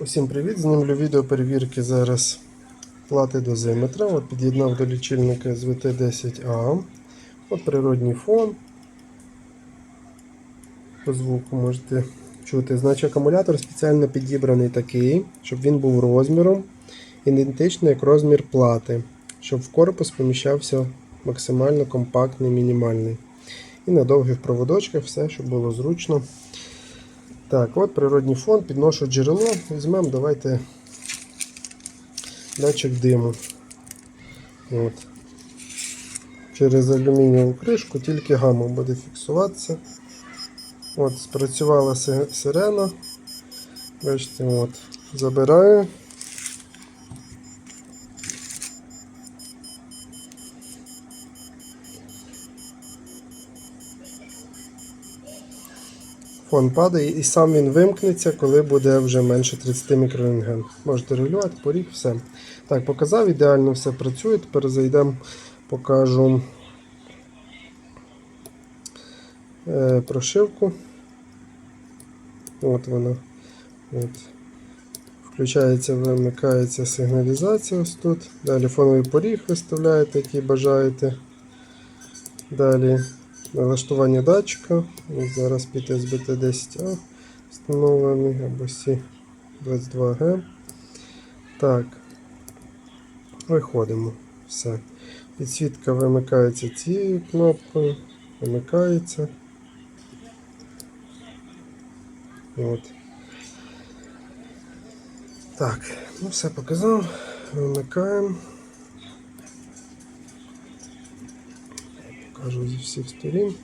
Усім привіт! Знімлю відео перевірки зараз плати дозиметра. От під'єднав до лічильника СВТ-10А. От природній фон. По звуку можете чути. Значить, акумулятор спеціально підібраний такий, щоб він був розміром, ідентичний як розмір плати, щоб в корпус поміщався максимально компактний, мінімальний. І на довгих проводочках все, щоб було зручно. Так, от природній фон, підношу джерело, візьмемо, давайте датчик диму. От. Через алюмінієву кришку тільки гамма буде фіксуватися. От, спрацювала сирена. Бачите, от, забираю. Фон падає і сам він вимкнеться, коли буде вже менше 30 мікрорентген. Можете регулювати, поріг, все. Так, показав, ідеально все працює. Тепер зайдемо, покажу е, прошивку. От вона. От. Включається, вимикається сигналізація ось тут. Далі фоновий поріг виставляєте, який бажаєте. Далі налаштування датчика. Зараз під SBT10A встановлений або C22G. Так. Виходимо. Все. Підсвітка вимикається цією кнопкою. Вимикається. От. Так, ну все показав. Вимикаємо. Покажу зі всіх сторін.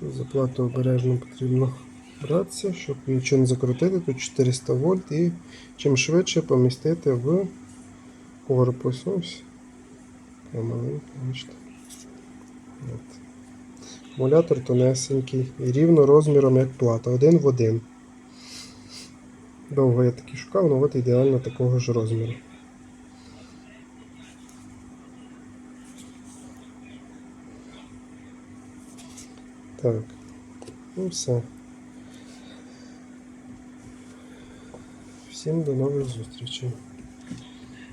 Тут заплату обережно потрібно братися, щоб нічого не закрутити. Тут 400 вольт і чим швидше помістити в корпус. Ось. Акумулятор тонесенький і рівно розміром як плата. Один в один. Довго я таки шукав, але от ідеально такого ж розміру. Так, ну все. Всім до нових зустрічей.